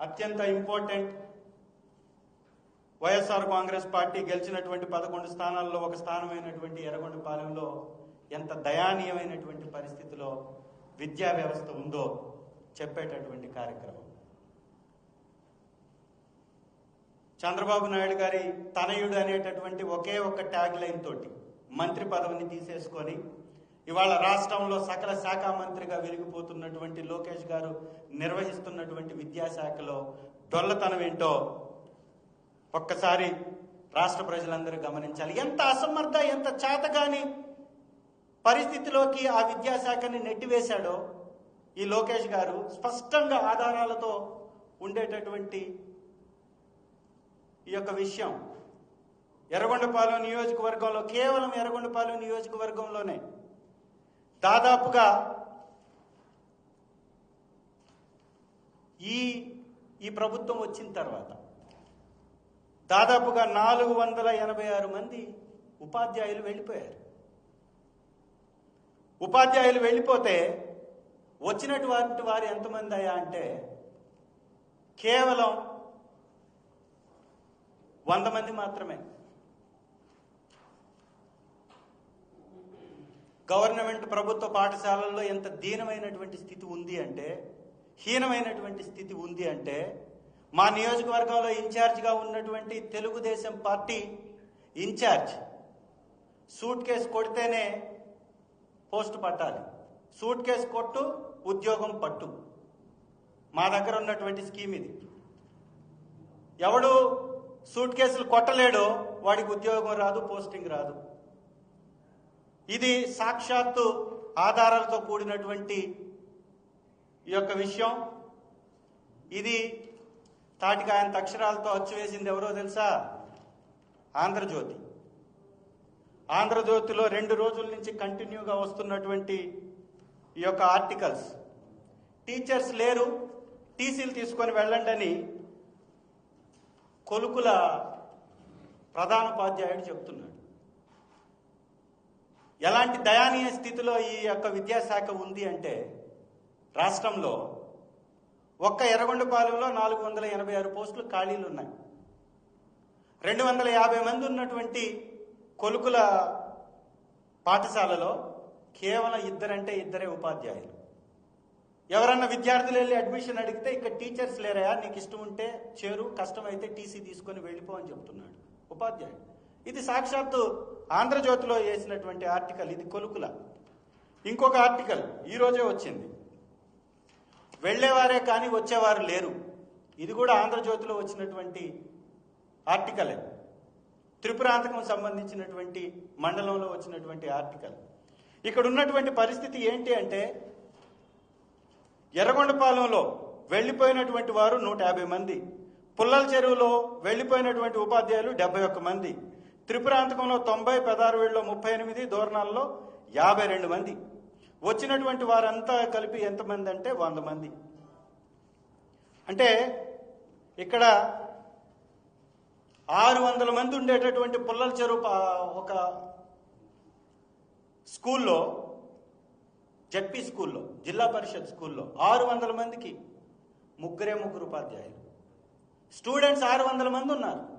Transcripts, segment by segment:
అత్యంత important YSR Congress party గెలిచినటువంటి పదకొండు స్థానాల్లో ఒక స్థానమైనటువంటి ఎర్రగొండపాలెంలో ఎంత దయానీయమైనటువంటి పరిస్థితిలో విద్యా వ్యవస్థ ఉందో చెప్పేటటువంటి కార్యక్రమం. చంద్రబాబు నాయుడు గారి తనయుడు అనేటటువంటి ఒకే ఒక్క ట్యాగ్ లైన్ తోటి మంత్రి పదవిని తీసేసుకొని ఇవాళ రాష్ట్రంలో సకల శాఖ మంత్రిగా వెలిగిపోతున్నటువంటి లోకేష్ గారు నిర్వహిస్తున్నటువంటి విద్యాశాఖలో డొల్లతనం ఏంటో ఒక్కసారి రాష్ట్ర ప్రజలందరూ గమనించాలి. ఎంత అసమర్థ ఎంత చేతగాని పరిస్థితిలోకి ఆ విద్యాశాఖని నెట్టివేశాడో ఈ లోకేష్ గారు స్పష్టంగా ఆధారాలతో ఉండేటటువంటి ఈ యొక్క విషయం. ఎర్రగొండపాలెం నియోజకవర్గంలో కేవలం ఎర్రగొండపాలెం నియోజకవర్గంలోనే దాదాపుగా ఈ ఈ ప్రభుత్వం వచ్చిన తర్వాత దాదాపుగా నాలుగు వందల ఎనభై ఆరు మంది ఉపాధ్యాయులు వెళ్ళిపోయారు. ఉపాధ్యాయులు వెళ్ళిపోతే వచ్చినటువంటి వారు ఎంతమంది అయ్యా అంటే కేవలం వంద మంది మాత్రమే. గవర్నమెంట్ ప్రభుత్వ పాఠశాలల్లో ఎంత దీనమైనటువంటి స్థితి ఉంది అంటే హీనమైనటువంటి స్థితి ఉంది అంటే మా నియోజకవర్గంలో ఇన్ఛార్జ్గా ఉన్నటువంటి Telugu Desam party incharge suitcase కొడితేనే పోస్ట్ పట్టాలి. సూట్ కేసు కొట్టు ఉద్యోగం పట్టు. మా దగ్గర ఉన్నటువంటి స్కీమ్ ఇది. ఎవడు సూట్ కేసులు కొట్టలేడో వాడికి ఉద్యోగం రాదు పోస్టింగ్ రాదు. ఇది సాక్షాత్తు ఆధారాలతో కూడినటువంటి ఈ యొక్క విషయం. ఇది తాటికాయంత అక్షరాలతో అచ్చువేసింది ఎవరో తెలుసా? ఆంధ్రజ్యోతి. ఆంధ్రజ్యోతిలో రెండు రోజుల నుంచి కంటిన్యూగా వస్తున్నటువంటి ఈ యొక్క ఆర్టికల్స్. టీచర్స్ లేరు టీసీలు తీసుకొని వెళ్ళండి అని కొలుకుల ప్రధానోపాధ్యాయుడు చెప్తున్నాడు. ఎలాంటి దయానీయ స్థితిలో ఈ యొక్క విద్యాశాఖ ఉంది అంటే రాష్ట్రంలో ఒక్క ఎర్రగొండపాలెంలో నాలుగు వందల ఎనభై ఆరు పోస్టులు ఖాళీలు ఉన్నాయి. రెండు వందల యాభై మంది ఉన్నటువంటి కొలుకుల పాఠశాలలో కేవలం ఇద్దరంటే ఇద్దరే ఉపాధ్యాయులు. ఎవరన్నా విద్యార్థులు వెళ్ళి అడ్మిషన్ అడిగితే ఇక్కడ టీచర్స్ లేరయా? నీకు ఇష్టం ఉంటే చేరు కష్టమైతే టీసీ తీసుకొని వెళ్ళిపో అని చెప్తున్నాడు ఉపాధ్యాయుడు. ఇది సాక్షాత్తు ఆంధ్రజ్యోతిలో వేసినటువంటి ఆర్టికల్. ఇది కొలుకుల. ఇంకొక ఆర్టికల్ ఈ రోజే వచ్చింది. వెళ్ళేవారే కానీ వచ్చేవారు లేరు. ఇది కూడా ఆంధ్రజ్యోతిలో వచ్చినటువంటి ఆర్టికలే. త్రిపురాంతకం సంబంధించినటువంటి మండలంలో వచ్చినటువంటి ఆర్టికల్. ఇక్కడ ఉన్నటువంటి పరిస్థితి ఏంటి అంటే ఎర్రగొండపాలెంలో వెళ్ళిపోయినటువంటి వారు నూట యాభై మంది. పుల్లల చెరువులో వెళ్ళిపోయినటువంటి ఉపాధ్యాయులు డెబ్బై ఒక్క మంది. త్రిపురాంతకంలో తొంభై పెదారవేడులో ముప్పై ఎనిమిది దూరణాల్లో యాభై రెండు మంది. వచ్చినటువంటి వారంతా కలిపి ఎంతమంది అంటే వంద మంది. అంటే ఇక్కడ ఆరు వందల మంది ఉండేటటువంటి పుల్లల చెరువు ఒక స్కూల్లో జడ్పీ స్కూల్లో జిల్లా పరిషత్ స్కూల్లో ఆరు వందల మందికి ముగ్గురే ముగ్గురు ఉపాధ్యాయులు. స్టూడెంట్స్ ఆరు వందల మంది ఉన్నారు.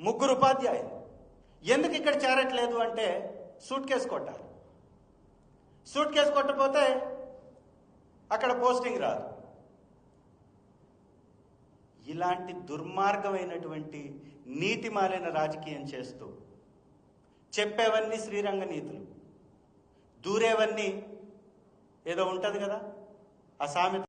ముగ్గురు ఉపాధ్యాయులు. ఎందుకు ఇక్కడ చేరట్లేదు అంటే సూట్ కేసు కొట్టాలి సూట్ కేసు కొట్టకపోతే అక్కడ పోస్టింగ్ రాదు. ఇలాంటి దుర్మార్గమైనటువంటి నీతి మాలిన రాజకీయం చేస్తూ చెప్పేవన్నీ శ్రీరంగ నీతులు. దూరేవన్నీ ఏదో ఉంటుంది కదా? ఆ సామెత